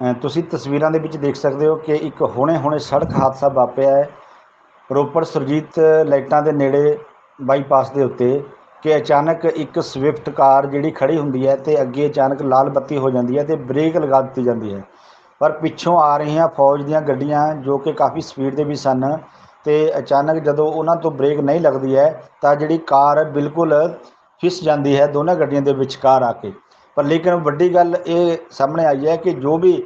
ਤੁਸੀਂ ਤਸਵੀਰਾਂ ਦੇ ਵਿੱਚ ਦੇਖ ਸਕਦੇ ਹੋ ਕਿ ਇੱਕ ਹੁਣੇ-ਹੁਣੇ ਸੜਕ ਹਾਦਸਾ ਵਾਪਰਿਆ ਹੈ। ਰੋਪੜ ਸੁਰਜੀਤ ਲਾਈਟਾਂ ਦੇ ਨੇੜੇ ਬਾਈਪਾਸ ਦੇ ਉੱਤੇ ਕਿ ਅਚਾਨਕ ਇੱਕ ਸਵਿਫਟ ਕਾਰ ਜਿਹੜੀ ਖੜੀ ਹੁੰਦੀ ਹੈ ਤੇ ਅੱਗੇ ਅਚਾਨਕ ਲਾਲ ਬੱਤੀ ਹੋ ਜਾਂਦੀ ਹੈ ਤੇ ਬ੍ਰੇਕ ਲਗਾ ਦਿੱਤੀ ਜਾਂਦੀ ਹੈ। ਪਰ ਪਿੱਛੋਂ ਆ ਰਹੀਆਂ ਫੌਜ ਦੀਆਂ ਗੱਡੀਆਂ ਜੋ ਕਿ ਕਾਫੀ ਸਪੀਡ ਦੇ ਵੀ ਸਨ ਤੇ ਅਚਾਨਕ ਜਦੋਂ ਉਹਨਾਂ ਤੋਂ ਬ੍ਰੇਕ ਨਹੀਂ ਲੱਗਦੀ ਹੈ ਤਾਂ ਜਿਹੜੀ ਕਾਰ ਬਿਲਕੁਲ ਫਿਸ ਜਾਂਦੀ ਹੈ ਦੋਨਾਂ ਗੱਡੀਆਂ ਦੇ ਵਿਚਕਾਰ ਆ ਕੇ। ਪਰ ਲੇਕਿਨ ਵੱਡੀ ਗੱਲ ਇਹ ਸਾਹਮਣੇ ਆਈ ਹੈ ਕਿ ਜੋ ਵੀ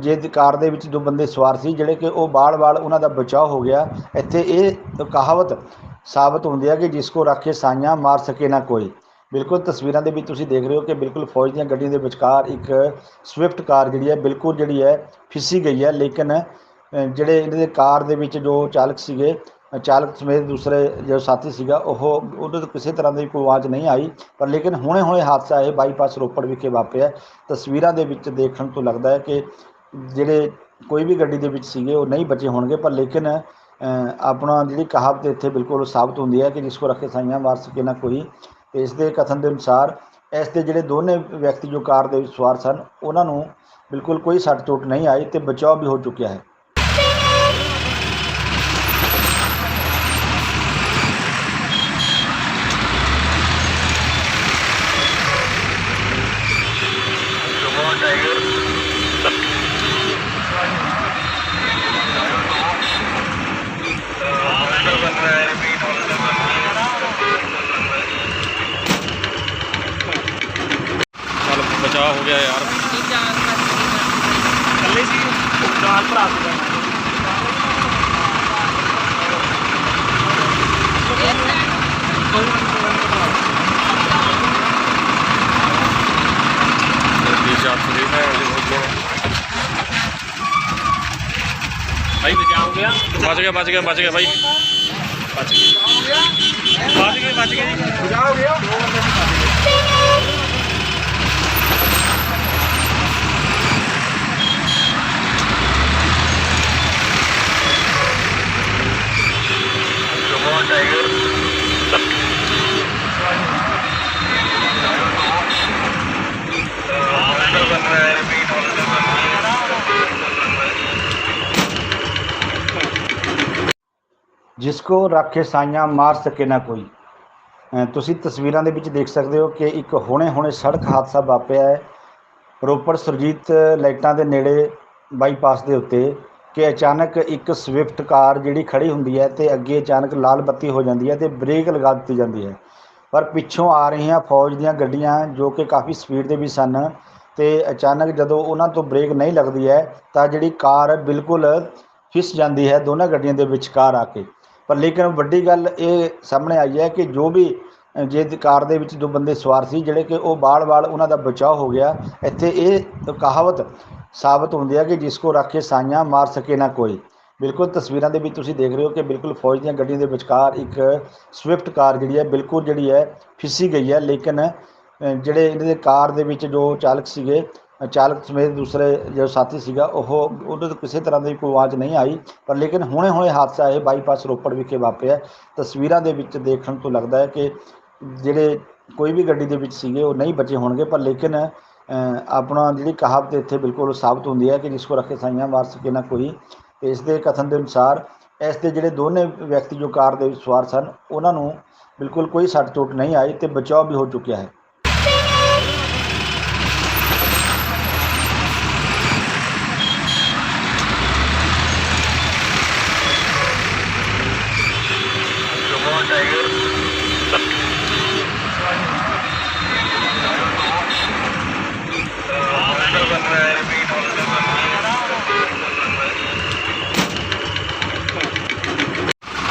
ਜੇ ਕਾਰ ਦੇ ਵਿੱਚ ਜੋ ਬੰਦੇ ਸਵਾਰ ਸੀ, ਜਿਹੜੇ ਕਿ ਉਹ ਬਾਲ-ਬਾਲ ਉਹਨਾਂ ਦਾ ਬਚਾਅ ਹੋ ਗਿਆ, ਇੱਥੇ ਇਹ ਕਹਾਵਤ ਸਾਬਤ ਹੁੰਦੀ ਹੈ ਕਿ ਜਿਸ ਕੋ ਰੱਖੇ ਸਾਈਆਂ ਮਾਰ ਸਕੇ ਨਾ ਕੋਈ। ਬਿਲਕੁਲ ਤਸਵੀਰਾਂ ਦੇ ਵਿੱਚ ਤੁਸੀਂ ਦੇਖ ਰਹੇ ਹੋ ਕਿ ਬਿਲਕੁਲ ਫੌਜ ਦੀਆਂ ਗੱਡੀਆਂ ਦੇ ਵਿਚਕਾਰ ਇੱਕ ਸਵਿਫਟ ਕਾਰ ਜਿਹੜੀ ਹੈ, ਬਿਲਕੁਲ ਜਿਹੜੀ ਹੈ, ਫਿਸੀ ਗਈ ਹੈ। ਲੇਕਿਨ ਜਿਹੜੇ ਇਹਨਾਂ ਦੇ ਕਾਰ ਦੇ ਵਿੱਚ ਜੋ ਚਾਲਕ ਸੀਗੇ ਚਾਲਕ ਸਮੇਤ ਦੂਸਰੇ ਜੋ ਸਾਥੀ ਸੀਗਾ, ਉਹ ਉਹਦੇ ਤੋਂ ਕਿਸੇ ਤਰ੍ਹਾਂ ਦੀ ਕੋਈ ਆਵਾਜ਼ ਨਹੀਂ ਆਈ, ਪਰ ਲੇਕਿਨ ਹੁਣੇ ਹੁਣੇ ਹਾਦਸਾ ਇਹ ਬਾਈਪਾਸ ਰੋਪੜ ਵਿਖੇ ਵਾਪਰਿਆ। ਤਸਵੀਰਾਂ ਦੇ ਵਿੱਚ ਦੇਖਣ ਤੋਂ ਲੱਗਦਾ ਹੈ ਕਿ ਜਿਹੜੇ ਕੋਈ ਵੀ ਗੱਡੀ ਦੇ ਵਿੱਚ ਸੀਗੇ, ਉਹ ਨਹੀਂ ਬਚੇ ਹੋਣਗੇ, ਪਰ ਲੇਕਿਨ ਆਪਣਾ ਜਿਹੜੀ ਕਹਾਵਤ ਇੱਥੇ ਬਿਲਕੁਲ ਸਾਬਤ ਹੁੰਦੀ ਹੈ ਕਿ ਜਿਸ ਕੋ ਰੱਖੇ ਸਾਈਆਂ ਮਾਰ ਸਕੇ ਨਾ ਕੋਈ। ਤੇ ਇਸ ਦੇ ਕਥਨ ਦੇ ਅਨੁਸਾਰ, ਇਸ ਦੇ ਜਿਹੜੇ ਦੋਨੇ ਵਿਅਕਤੀ ਜੋ ਕਾਰ ਦੇ ਵਿੱਚ ਸਵਾਰ ਸਨ, ਉਹਨਾਂ ਨੂੰ ਬਿਲਕੁਲ ਕੋਈ ਸੱਟ ਚੋਟ ਨਹੀਂ ਆਈ ਤੇ ਬਚਾਅ ਵੀ ਹੋ ਚੁੱਕਿਆ ਹੈ ਚੱਲ ਬਚਾਅ ਹੋ ਗਿਆ ਯਾਰ। ਕੱਲੇ ਸੀ? ਨਾਲ ਭਰਾ ਸੀ। ਜਲਦੀ ਚਾਪ ਦੇ ਹੈ ਭਾਈ ਬਚਾਅ ਹੋ ਗਿਆ? ਬਚ ਗਿਆ ਬਚ ਗਿਆ ਬਚ ਗਿਆ ਭਾਈ। ਬਚ ਗਿਆ। ਬਚ ਗਏ ਬਚ ਗਏ ਜੀ। ਬਚਾ ਹੋ ਗਿਆ। ਜਿਸ ਕੋ ਰੱਖੇ ਸਾਈਆਂ ਮਾਰ ਸਕੇ ਨਾ ਕੋਈ ਤੁਸੀਂ ਤਸਵੀਰਾਂ ਦੇ ਵਿੱਚ ਦੇਖ ਸਕਦੇ ਹੋ ਕਿ ਇੱਕ ਹੁਣੇ-ਹੁਣੇ ਸੜਕ ਹਾਦਸਾ ਵਾਪਰਿਆ ਹੈ ਰੋਪੜ ਸੁਰਜੀਤ ਲਾਈਟਾਂ ਦੇ ਨੇੜੇ ਬਾਈਪਾਸ ਦੇ ਉੱਤੇ ਕਿ ਅਚਾਨਕ ਇੱਕ ਸਵਿਫਟ ਕਾਰ ਜਿਹੜੀ ਖੜੀ ਹੁੰਦੀ ਹੈ ਤੇ ਅੱਗੇ ਅਚਾਨਕ ਲਾਲ ਬੱਤੀ ਹੋ ਜਾਂਦੀ ਹੈ ਤੇ ਬ੍ਰੇਕ ਲਗਾ ਦਿੱਤੀ ਜਾਂਦੀ ਹੈ। ਪਰ ਪਿੱਛੋਂ ਆ ਰਹੀਆਂ ਫੌਜ ਦੀਆਂ ਗੱਡੀਆਂ ਜੋ ਕਿ ਕਾਫੀ ਸਪੀਡ ਦੇ ਵੀ ਸਨ ਤੇ ਅਚਾਨਕ ਜਦੋਂ ਉਹਨਾਂ ਤੋਂ ਬ੍ਰੇਕ ਨਹੀਂ ਲੱਗਦੀ ਹੈ ਤਾਂ ਜਿਹੜੀ ਕਾਰ ਬਿਲਕੁਲ ਫਿਸ ਜਾਂਦੀ ਹੈ ਦੋਨਾਂ ਗੱਡੀਆਂ ਦੇ ਵਿਚਕਾਰ ਆ ਕੇ। ਪਰ ਲੇਕਿਨ ਵੱਡੀ ਗੱਲ ਇਹ ਸਾਹਮਣੇ ਆਈ ਹੈ ਕਿ ਜੋ ਵੀ ਜੇ ਕਾਰ ਦੇ ਵਿੱਚ ਜੋ ਬੰਦੇ ਸਵਾਰ ਸੀ, ਜਿਹੜੇ ਕਿ ਉਹ ਬਾਲ-ਬਾਲ ਉਹਨਾਂ ਦਾ ਬਚਾਅ ਹੋ ਗਿਆ। ਇੱਥੇ ਇਹ ਕਹਾਵਤ ਸਾਬਤ ਹੁੰਦੀ ਹੈ ਕਿ ਜਿਸ ਕੋ ਰੱਖੇ ਸਾਈਆਂ, ਮਾਰ ਸਕੇ ਨਾ ਕੋਈ। ਬਿਲਕੁਲ ਤਸਵੀਰਾਂ ਦੇ ਵਿੱਚ ਤੁਸੀਂ ਦੇਖ ਰਹੇ ਹੋ ਕਿ ਬਿਲਕੁਲ ਫੌਜ ਦੀਆਂ ਗੱਡੀਆਂ ਦੇ ਵਿਚਕਾਰ ਇੱਕ ਸਵਿਫਟ ਕਾਰ ਜਿਹੜੀ ਹੈ, ਬਿਲਕੁਲ ਜਿਹੜੀ ਹੈ, ਫਿਸੀ ਗਈ ਹੈ। ਲੇਕਿਨ ਜਿਹੜੇ ਇਹਨਾਂ ਦੇ ਕਾਰ ਦੇ ਵਿੱਚ ਜੋ ਚਾਲਕ ਸੀਗੇ ਚਾਲਕ ਸਮੇਤ ਦੂਸਰੇ ਜੋ ਸਾਥੀ ਸੀਗਾ, ਉਹ ਉਹਦੇ ਤੋਂ ਕਿਸੇ ਤਰ੍ਹਾਂ ਦੀ ਕੋਈ ਆਵਾਜ਼ ਨਹੀਂ ਆਈ। ਪਰ ਲੇਕਿਨ ਹੁਣੇ ਹੁਣੇ ਹਾਦਸਾ ਇਹ ਬਾਈਪਾਸ ਰੋਪੜ ਵਿਖੇ ਵਾਪਰਿਆ। ਤਸਵੀਰਾਂ ਦੇ ਵਿੱਚ ਦੇਖਣ ਤੋਂ ਲੱਗਦਾ ਹੈ ਕਿ ਜਿਹੜੇ ਕੋਈ ਵੀ ਗੱਡੀ ਦੇ ਵਿੱਚ ਸੀਗੇ, ਉਹ ਨਹੀਂ ਬਚੇ ਹੋਣਗੇ, ਪਰ ਲੇਕਿਨ ਆਪਣਾ ਜਿਹੜੀ ਕਹਾਵਤ ਇੱਥੇ ਬਿਲਕੁਲ ਸਾਬਤ ਹੁੰਦੀ ਹੈ ਕਿ ਜਿਸ ਕੋ ਰੱਖੇ ਸਾਈਆਂ ਵਾਰ ਸਕੇ ਨਾ ਕੋਈ। ਤੇ ਇਸ ਦੇ ਕਥਨ ਦੇ ਅਨੁਸਾਰ, ਇਸ ਦੇ ਜਿਹੜੇ ਦੋਨੇ ਵਿਅਕਤੀ ਜੋ ਕਾਰ ਦੇ ਵਿੱਚ ਸਵਾਰ ਸਨ, ਉਹਨਾਂ ਨੂੰ ਬਿਲਕੁਲ ਕੋਈ ਸੱਟ ਚੋਟ ਨਹੀਂ ਆਈ ਤੇ ਬਚਾਅ ਵੀ ਹੋ ਚੁੱਕਿਆ ਹੈ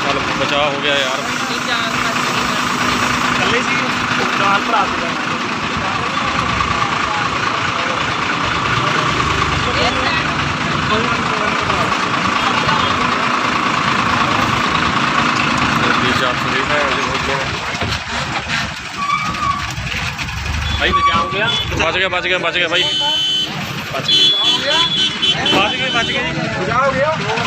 ਚੱਲ ਬਚਾਅ ਹੋ ਗਿਆ ਯਾਰ ਕੱਲੇ ਸੀ ਨਾਲ ਭਰਾ ਸੀ ਜਲਦੀ ਚਾਪ ਦੇ ਹੈ ਭਾਈ ਬਚਾਅ ਹੋ ਗਿਆ ਬਚ ਗਿਆ ਬਚ ਗਿਆ ਬਚ ਗਿਆ ਭਾਈ ਬਚ ਗਿਆ। ਬਚ ਗਏ ਬਚ ਗਏ ਜੀ। ਬਚਾ ਹੋ ਗਿਆ ਦੋ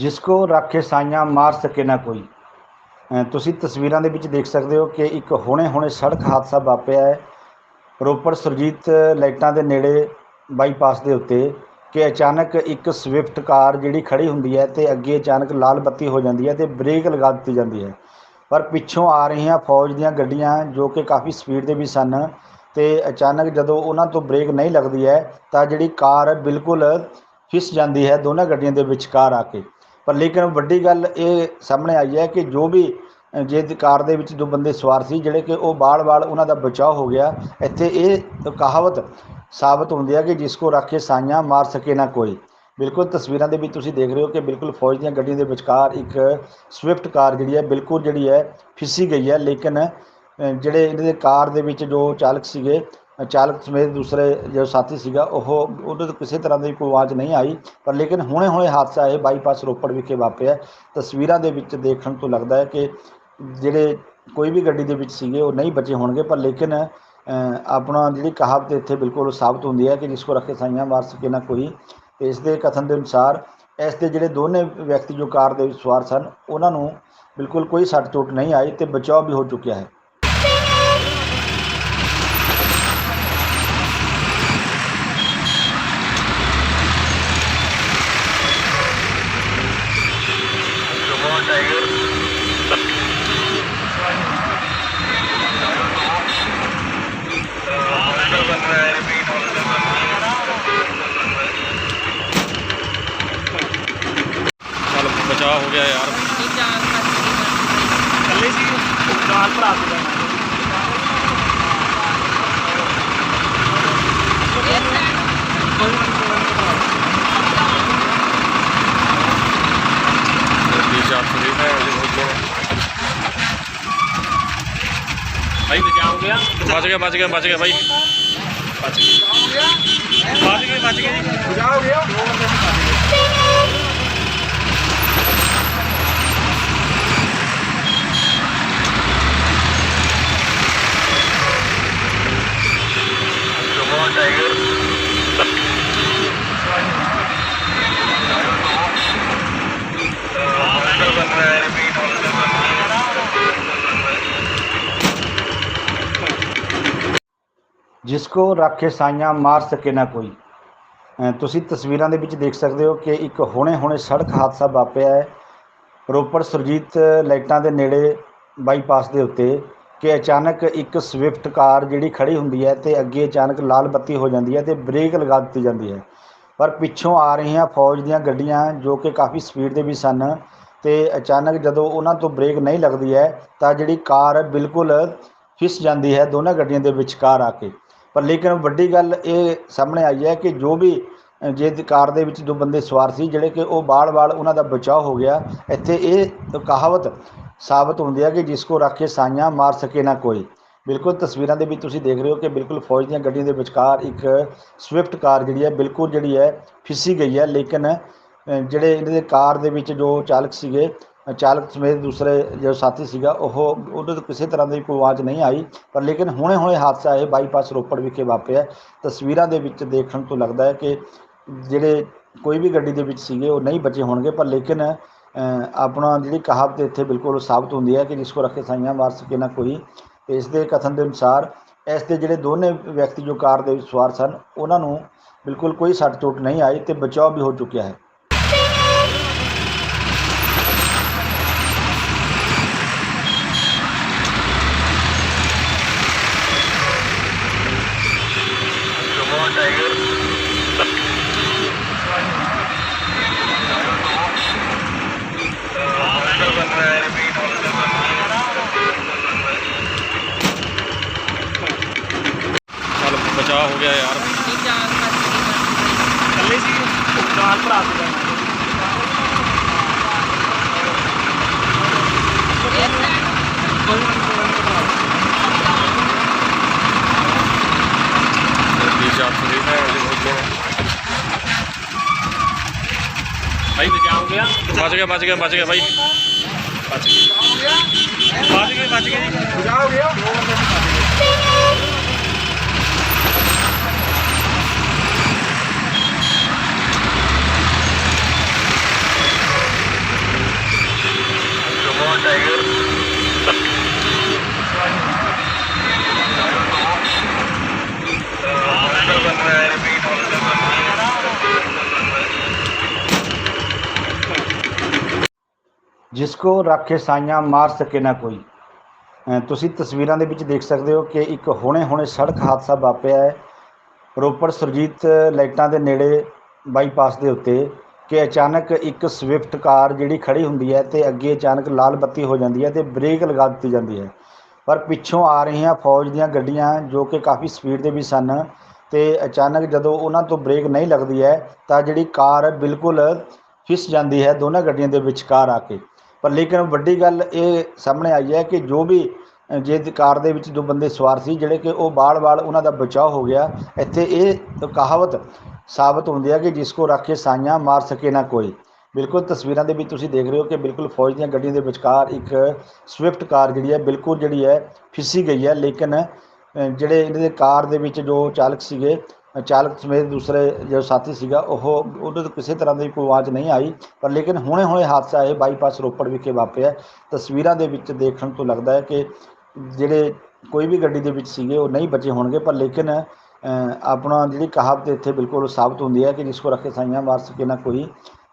ਜਿਸ ਕੋ ਰੱਖੇ ਸਾਈਆਂ ਮਾਰ ਸਕੇ ਨਾ ਕੋਈ ਤੁਸੀਂ ਤਸਵੀਰਾਂ ਦੇ ਵਿੱਚ ਦੇਖ ਸਕਦੇ ਹੋ ਕਿ ਇੱਕ ਹੁਣੇ-ਹੁਣੇ ਸੜਕ ਹਾਦਸਾ ਵਾਪਰਿਆ ਹੈ ਰੋਪੜ ਸੁਰਜੀਤ ਲਾਈਟਾਂ ਦੇ ਨੇੜੇ ਬਾਈਪਾਸ ਦੇ ਉੱਤੇ ਕਿ ਅਚਾਨਕ ਇੱਕ ਸਵਿਫਟ ਕਾਰ ਜਿਹੜੀ ਖੜੀ ਹੁੰਦੀ ਹੈ ਤੇ ਅੱਗੇ ਅਚਾਨਕ ਲਾਲ ਬੱਤੀ ਹੋ ਜਾਂਦੀ ਹੈ ਤੇ ਬ੍ਰੇਕ ਲਗਾ ਦਿੱਤੀ ਜਾਂਦੀ ਹੈ ਪਰ ਪਿੱਛੋਂ ਆ ਰਹੀਆਂ ਫੌਜ ਦੀਆਂ ਗੱਡੀਆਂ ਜੋ ਕਿ ਕਾਫੀ ਸਪੀਡ ਦੇ ਵੀ ਸਨ ਤੇ ਅਚਾਨਕ ਜਦੋਂ ਉਹਨਾਂ ਤੋਂ ਬ੍ਰੇਕ ਨਹੀਂ ਲੱਗਦੀ ਹੈ ਤਾਂ ਜਿਹੜੀ ਕਾਰ ਬਿਲਕੁਲ ਫਿਸ ਜਾਂਦੀ ਹੈ ਦੋਨਾਂ ਗੱਡੀਆਂ ਦੇ ਵਿਚਕਾਰ ਆ ਕੇ ਪਰ ਲੇਕਿਨ ਵੱਡੀ ਗੱਲ ਇਹ ਸਾਹਮਣੇ ਆਈ ਹੈ ਕਿ ਜੋ ਵੀ ਜੇ ਕਾਰ ਦੇ ਵਿੱਚ ਜੋ ਬੰਦੇ ਸਵਾਰ ਸੀ, ਜਿਹੜੇ ਕਿ ਉਹ ਬਾਲ-ਬਾਲ ਉਹਨਾਂ ਦਾ ਬਚਾਅ ਹੋ ਗਿਆ। ਇੱਥੇ ਇਹ ਕਹਾਵਤ ਸਾਬਤ ਹੁੰਦੀ ਹੈ ਕਿ ਜਿਸ ਕੋ ਰੱਖੇ ਸਾਈਆਂ, ਮਾਰ ਸਕੇ ਨਾ ਕੋਈ। ਬਿਲਕੁਲ ਤਸਵੀਰਾਂ ਦੇ ਵਿੱਚ ਤੁਸੀਂ ਦੇਖ ਰਹੇ ਹੋ ਕਿ ਬਿਲਕੁਲ ਫੌਜ ਦੀਆਂ ਗੱਡੀਆਂ ਦੇ ਵਿਚਕਾਰ ਇੱਕ ਸਵਿਫਟ ਕਾਰ ਜਿਹੜੀ ਹੈ, ਬਿਲਕੁਲ ਜਿਹੜੀ ਹੈ, ਫਿਸੀ ਗਈ ਹੈ। ਲੇਕਿਨ ਜਿਹੜੇ ਇਹਨਾਂ ਦੇ ਕਾਰ ਦੇ ਵਿੱਚ ਜੋ ਚਾਲਕ ਸੀਗੇ ਚਾਲਕ ਸਮੇਤ ਦੂਸਰੇ ਜੋ ਸਾਥੀ ਸੀਗਾ, ਉਹ ਉਹਦੇ ਤੋਂ ਕਿਸੇ ਤਰ੍ਹਾਂ ਦੀ ਕੋਈ ਆਵਾਜ਼ ਨਹੀਂ ਆਈ, ਪਰ ਲੇਕਿਨ ਹੁਣੇ ਹੁਣੇ ਹਾਦਸਾ ਇਹ ਬਾਈਪਾਸ ਰੋਪੜ ਵਿਖੇ ਵਾਪਰਿਆ। ਤਸਵੀਰਾਂ ਦੇ ਵਿੱਚ ਦੇਖਣ ਤੋਂ ਲੱਗਦਾ ਹੈ ਕਿ ਜਿਹੜੇ ਕੋਈ ਵੀ ਗੱਡੀ ਦੇ ਵਿੱਚ ਸੀਗੇ, ਉਹ ਨਹੀਂ ਬਚੇ ਹੋਣਗੇ, ਪਰ ਲੇਕਿਨ ਆਪਣਾ ਜਿਹੜੀ ਕਹਾਵਤ ਇੱਥੇ ਬਿਲਕੁਲ ਸਾਬਤ ਹੁੰਦੀ ਹੈ ਕਿ ਜਿਸ ਕੋ ਰੱਖੇ ਸਾਈਆਂ, ਵਾਰ ਸਕੇ ਨਾ ਕੋਈ। ਇਸ ਦੇ ਕਥਨ ਦੇ ਅਨੁਸਾਰ, ਇਸ ਦੇ ਜਿਹੜੇ ਦੋਨੇ ਵਿਅਕਤੀ ਜੋ ਕਾਰ ਦੇ ਵਿੱਚ ਸਵਾਰ ਸਨ, ਉਹਨਾਂ ਨੂੰ ਬਿਲਕੁਲ ਕੋਈ ਸੱਟ ਚੋਟ ਨਹੀਂ ਆਈ ਤੇ ਬਚਾਅ ਵੀ ਹੋ ਚੁੱਕਿਆ ਹੈ ਚੱਲ ਬਚਾਅ ਹੋ ਗਿਆ ਯਾਰ ਕੱਲੇ ਸੀ ਨਾਲ ਭਰਾ ਉਹਦੇ ਬਹੁਤ ਭਾਈ ਬਚਾਓ ਗਿਆ। ਬਚ ਗਿਆ ਬਚ ਗਿਆ ਬਚ ਗਿਆ ਬਾਈ। ਬਚ ਗਿਆ। ਬਚ ਗਏ ਬਚ ਗਏ ਜੀ ਬਚਾਓ ਗਿਆ। ਕੋ ਬੰਦੇ ਸਾਈਆਂ ਮਾਰ ਸਕੇ ਨਾ ਕੋਈ ਤੁਸੀਂ ਤਸਵੀਰਾਂ ਦੇ ਵਿੱਚ ਦੇਖ ਸਕਦੇ ਹੋ ਕਿ ਇੱਕ ਹੁਣੇ-ਹੁਣੇ ਸੜਕ ਹਾਦਸਾ ਵਾਪਰਿਆ ਹੈ ਰੋਪੜ ਸੁਰਜੀਤ ਲਾਈਟਾਂ ਦੇ ਨੇੜੇ ਬਾਈਪਾਸ ਦੇ ਉੱਤੇ ਕਿ ਅਚਾਨਕ ਇੱਕ ਸਵਿਫਟ ਕਾਰ ਜਿਹੜੀ ਖੜੀ ਹੁੰਦੀ ਹੈ ਤੇ ਅੱਗੇ ਅਚਾਨਕ ਲਾਲ ਬੱਤੀ ਹੋ ਜਾਂਦੀ ਹੈ ਤੇ ਬ੍ਰੇਕ ਲਗਾ ਦਿੱਤੀ ਜਾਂਦੀ ਹੈ ਪਰ ਪਿੱਛੋਂ ਆ ਰਹੀਆਂ ਫੌਜ ਦੀਆਂ ਗੱਡੀਆਂ ਜੋ ਕਿ ਕਾਫੀ ਸਪੀਡ ਦੇ ਵੀ ਸਨ ਤੇ ਅਚਾਨਕ ਜਦੋਂ ਉਹਨਾਂ ਤੋਂ ਬ੍ਰੇਕ ਨਹੀਂ ਲੱਗਦੀ ਹੈ ਤਾਂ ਜਿਹੜੀ ਕਾਰ ਬਿਲਕੁਲ ਫਿਸ ਜਾਂਦੀ ਹੈ ਦੋਨਾਂ ਗੱਡੀਆਂ ਦੇ ਵਿਚਕਾਰ ਆ ਕੇ ਪਰ ਲੇਕਿਨ ਵੱਡੀ ਗੱਲ ਇਹ ਸਾਹਮਣੇ ਆਈ ਹੈ ਕਿ ਜੋ ਵੀ ਜੇ ਕਾਰ ਦੇ ਵਿੱਚ ਜੋ ਬੰਦੇ ਸਵਾਰ ਸੀ, ਜਿਹੜੇ ਕਿ ਉਹ ਬਾਲ-ਬਾਲ ਉਹਨਾਂ ਦਾ ਬਚਾਅ ਹੋ ਗਿਆ। ਇੱਥੇ ਇਹ ਕਹਾਵਤ ਸਾਬਤ ਹੁੰਦੀ ਹੈ ਕਿ ਜਿਸ ਕੋ ਰੱਖੇ ਸਾਈਆਂ, ਮਾਰ ਸਕੇ ਨਾ ਕੋਈ। ਬਿਲਕੁਲ ਤਸਵੀਰਾਂ ਦੇ ਵਿੱਚ ਤੁਸੀਂ ਦੇਖ ਰਹੇ ਹੋ ਕਿ ਬਿਲਕੁਲ ਫੌਜ ਦੀਆਂ ਗੱਡੀਆਂ ਦੇ ਵਿਚਕਾਰ ਇੱਕ ਸਵਿਫਟ ਕਾਰ ਜਿਹੜੀ ਹੈ, ਬਿਲਕੁਲ ਜਿਹੜੀ ਹੈ, ਫਿਸੀ ਗਈ ਹੈ। ਲੇਕਿਨ ਜਿਹੜੇ ਇਹਨਾਂ ਦੇ ਕਾਰ ਦੇ ਵਿੱਚ ਜੋ ਚਾਲਕ ਸੀਗੇ ਚਾਲਕ ਸਮੇਤ ਦੂਸਰੇ ਜੋ ਸਾਥੀ ਸੀਗਾ, ਉਹ ਉਹਦੇ ਤੋਂ ਕਿਸੇ ਤਰ੍ਹਾਂ ਦੀ ਕੋਈ ਆਵਾਜ਼ ਨਹੀਂ ਆਈ, ਪਰ ਲੇਕਿਨ ਹੁਣੇ ਹੁਣੇ ਹਾਦਸਾ ਇਹ ਬਾਈਪਾਸ ਰੋਪੜ ਵਿਖੇ ਵਾਪਰਿਆ। ਤਸਵੀਰਾਂ ਦੇ ਵਿੱਚ ਦੇਖਣ ਤੋਂ ਲੱਗਦਾ ਹੈ ਕਿ ਜਿਹੜੇ ਕੋਈ ਵੀ ਗੱਡੀ ਦੇ ਵਿੱਚ ਸੀਗੇ, ਉਹ ਨਹੀਂ ਬਚੇ ਹੋਣਗੇ, ਪਰ ਲੇਕਿਨ ਆਪਣਾ ਜਿਹੜੀ ਕਹਾਵਤ ਇੱਥੇ ਬਿਲਕੁਲ ਸਾਬਤ ਹੁੰਦੀ ਹੈ ਕਿ ਜਿਸ ਕੋ ਰੱਖੇ ਸਾਈਆਂ ਮਾਰ ਸਕੇ ਨਾ ਕੋਈ। ਇਸ ਦੇ ਕਥਨ ਦੇ ਅਨੁਸਾਰ, ਇਸ ਦੇ ਜਿਹੜੇ ਦੋਨੇ ਵਿਅਕਤੀ ਜੋ ਕਾਰ ਦੇ ਵਿੱਚ ਸਵਾਰ ਸਨ, ਉਹਨਾਂ ਨੂੰ ਬਿਲਕੁਲ ਕੋਈ ਸੱਟ ਚੋਟ ਨਹੀਂ ਆਈ ਤੇ ਬਚਾਅ ਵੀ ਹੋ ਚੁੱਕਿਆ ਹੈ। ਬਚਾਅ ਹੋ ਗਿਆ ਯਾਰ ਕੱਲੇ ਸੀ ਨਾਲ ਭਰਾ ਸੀਗਾ ਗੱਡੀ ਚਾਰ ਸੌ ਹੈ ਉਹਦੇ ਬਹੁਤ ਭਾਈ ਬਚਾਓ ਗਿਆ ਬਚ ਗਿਆ ਬਚ ਗਿਆ ਬਚ ਗਿਆ ਬਾਈ ਬਚ ਗਿਆ ਬਚ ਗਏ ਜਿਸ ਕੋ ਰੱਖੇ ਸਾਈਆਂ ਮਾਰ ਸਕੇ ਨਾ ਕੋਈ ਤੁਸੀਂ ਤਸਵੀਰਾਂ ਦੇ ਵਿੱਚ ਦੇਖ ਸਕਦੇ ਹੋ ਕਿ ਇੱਕ ਹੁਣੇ-ਹੁਣੇ ਸੜਕ ਹਾਦਸਾ ਵਾਪਰਿਆ ਹੈ ਰੋਪੜ ਸਰਜੀਤ ਲਾਈਟਾਂ ਦੇ ਨੇੜੇ ਬਾਈਪਾਸ ਦੇ ਉੱਤੇ ਕਿ ਅਚਾਨਕ ਇੱਕ ਸਵਿਫਟ ਕਾਰ ਜਿਹੜੀ ਖੜੀ ਹੁੰਦੀ ਹੈ ਤੇ ਅੱਗੇ ਅਚਾਨਕ ਲਾਲ ਬੱਤੀ ਹੋ ਜਾਂਦੀ ਹੈ ਤੇ ਬ੍ਰੇਕ ਲਗਾ ਦਿੱਤੀ ਜਾਂਦੀ ਹੈ। ਪਰ ਪਿੱਛੋਂ ਆ ਰਹੀਆਂ ਫੌਜ ਦੀਆਂ ਗੱਡੀਆਂ ਜੋ ਕਿ ਕਾਫੀ ਸਪੀਡ ਦੇ ਵੀ ਸਨ ਤੇ ਅਚਾਨਕ ਜਦੋਂ ਉਹਨਾਂ ਤੋਂ ਬ੍ਰੇਕ ਨਹੀਂ ਲੱਗਦੀ ਹੈ ਤਾਂ ਜਿਹੜੀ ਕਾਰ ਬਿਲਕੁਲ ਫਿਸ ਜਾਂਦੀ ਹੈ ਦੋਨਾਂ ਗੱਡੀਆਂ ਦੇ ਵਿਚਕਾਰ ਆ ਕੇ। ਪਰ ਲੇਕਿਨ ਵੱਡੀ ਗੱਲ ਇਹ ਸਾਹਮਣੇ ਆਈ ਹੈ ਕਿ ਜੋ ਵੀ ਜੇ ਕਾਰ ਦੇ ਵਿੱਚ ਜੋ ਬੰਦੇ ਸਵਾਰ ਸੀ ਜਿਹੜੇ ਕਿ ਉਹ ਬਾਲ-ਬਾਲ ਉਹਨਾਂ ਦਾ ਬਚਾਅ ਹੋ ਗਿਆ। ਇੱਥੇ ਇਹ ਕਹਾਵਤ ਸਾਬਤ ਹੁੰਦੀ ਹੈ ਕਿ ਜਿਸ ਕੋ ਰੱਖੇ ਸਾਈਆਂ ਮਾਰ ਸਕੇ ਨਾ ਕੋਈ। ਬਿਲਕੁਲ ਤਸਵੀਰਾਂ ਦੇ ਵਿੱਚ ਤੁਸੀਂ ਦੇਖ ਰਹੇ ਹੋ ਕਿ ਬਿਲਕੁਲ ਫੌਜ ਦੀਆਂ ਗੱਡੀਆਂ ਦੇ ਵਿਚਕਾਰ ਇੱਕ ਸਵਿਫਟ ਕਾਰ ਜਿਹੜੀ ਹੈ, ਬਿਲਕੁਲ ਜਿਹੜੀ ਹੈ, ਫਿਸੀ ਗਈ ਹੈ। ਲੇਕਿਨ ਜਿਹੜੇ ਇਹਨਾਂ ਦੇ ਕਾਰ ਦੇ ਵਿੱਚ ਜੋ ਚਾਲਕ ਸੀਗੇ ਚਾਲਕ ਸਮੇਤ ਦੂਸਰੇ ਜੋ ਸਾਥੀ ਸੀਗਾ, ਉਹ, ਉਹਦੇ ਤੋਂ ਕਿਸੇ ਤਰ੍ਹਾਂ ਦੀ ਕੋਈ ਆਵਾਜ਼ ਨਹੀਂ ਆਈ। ਪਰ ਲੇਕਿਨ ਹੁਣੇ ਹੁਣੇ ਹਾਦਸਾ ਇਹ ਬਾਈਪਾਸ ਰੋਪੜ ਵਿਖੇ ਵਾਪਰਿਆ ਤਸਵੀਰਾਂ ਦੇ ਵਿੱਚ ਦੇਖਣ ਤੋਂ ਲੱਗਦਾ ਹੈ ਕਿ ਜਿਹੜੇ ਕੋਈ ਵੀ ਗੱਡੀ ਦੇ ਵਿੱਚ ਸੀਗੇ, ਉਹ ਨਹੀਂ ਬਚੇ ਹੋਣਗੇ। ਪਰ ਲੇਕਿਨ ਆਪਣਾ ਜਿਹੜੀ ਕਹਾਵਤ ਇੱਥੇ ਬਿਲਕੁਲ ਸਾਬਤ ਹੁੰਦੀ ਹੈ ਕਿ ਜਿਸ ਕੋ ਰੱਖੇ ਸਾਈਆਂ ਮਾਰ ਸਕੇ ਨਾ ਕੋਈ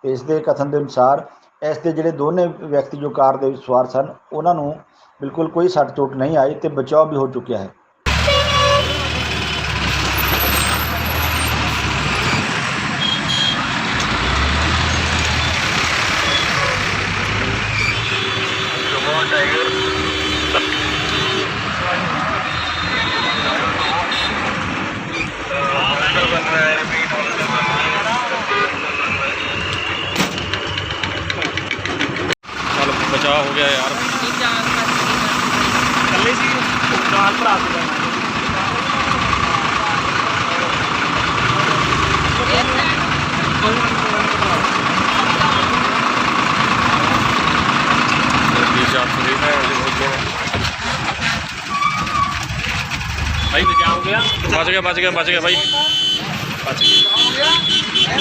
ਤੇ ਇਸ ਦੇ ਕਥਨ ਦੇ ਅਨੁਸਾਰ ਇਸ ਦੇ ਜਿਹੜੇ ਦੋਨੇ ਵਿਅਕਤੀ ਜੋ ਕਾਰ ਦੇ ਵਿੱਚ ਸਵਾਰ ਸਨ, ਉਹਨਾਂ ਨੂੰ ਬਿਲਕੁਲ ਕੋਈ ਸੱਟ ਚੋਟ ਨਹੀਂ ਆਈ ਤੇ ਬਚਾਅ ਵੀ ਹੋ ਚੁੱਕਿਆ ਹੈ। ਚੱਲ ਬਚਾਅ ਹੋ ਗਿਆ ਯਾਰ ਕੱਲੇ ਸੀ ਨਾਲ ਭਰਾ ਸੀਗਾ ਕੀ ਜਾਤ ਸਰੀ ਹੈ ਭਾਈ ਬਚਾ ਹੋ ਗਿਆ ਬਚ ਗਿਆ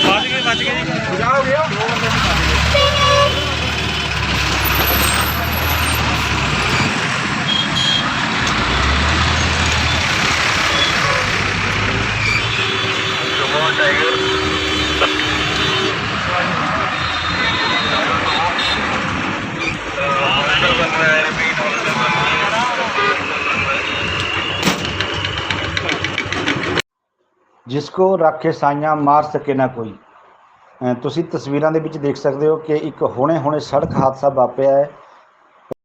ਬਚ ਗਿਆ ਬਚ ਗਿਆ ਭਾਈ ਬਚ ਗਿਆ ਬਚ ਗਏ ਬਚ ਗਏ ਜੀ ਜਿਸ ਕੋ ਰੱਖੇ ਸਾਈਆਂ ਮਾਰ ਸਕੇ ਨਾ ਕੋਈ। ਤੁਸੀਂ ਤਸਵੀਰਾਂ ਦੇ ਵਿੱਚ ਦੇਖ ਸਕਦੇ ਹੋ ਕਿ ਇੱਕ ਹੁਣੇ-ਹੁਣੇ ਸੜਕ ਹਾਦਸਾ ਵਾਪਰਿਆ ਹੈ।